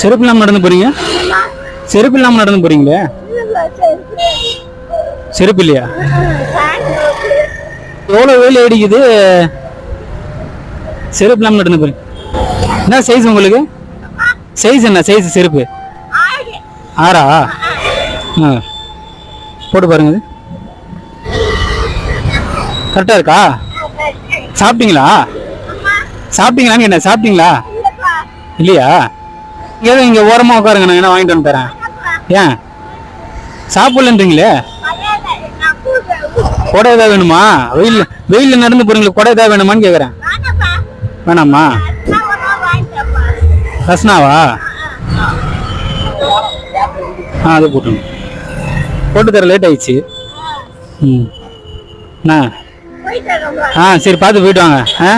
செருப்பு இல்லாமல் நடந்து போறீங்க? செருப்பு இல்லாமல் நடந்து போறீங்களே? செருப்பு இல்லையா? எவ்வளோ வெயில் அடிக்குது? செருப்பு இல்லாமல் நடந்து போறீங்க. என்ன சைஸ் உங்களுக்கு? சைஸ் என்ன? சைஸ் செருப்பு? ஆறா? ஆ. போட்டு பாருங்க இது. கரெக்டாக இருக்கா? சாப்பிட்டீங்களா? சாப்பிட்டீங்களான்னு என்ன சாப்பிட்டீங்களா? இல்லையா? ஏதோ இங்கே ஓரமாக உட்காருங்க நான் என்ன வாங்கிட்டு வந்து தரேன்? ஏன்? சாப்பிட்லன்றீங்களே? கொடை ஏதாவது வேணுமா? வெயில் வெயிலில் நடந்து போகிறீங்களே கொடை ஏதாவது வேணுமான்னு கேட்குறேன் வேணாமா? ரஸ்னாவா? ஆ அது போட்டுங்க போட்டு தர லேட் ஆயிடுச்சு. ம். ஆ ஆ சரி பார்த்து போயிட்டு வாங்க. ஆ?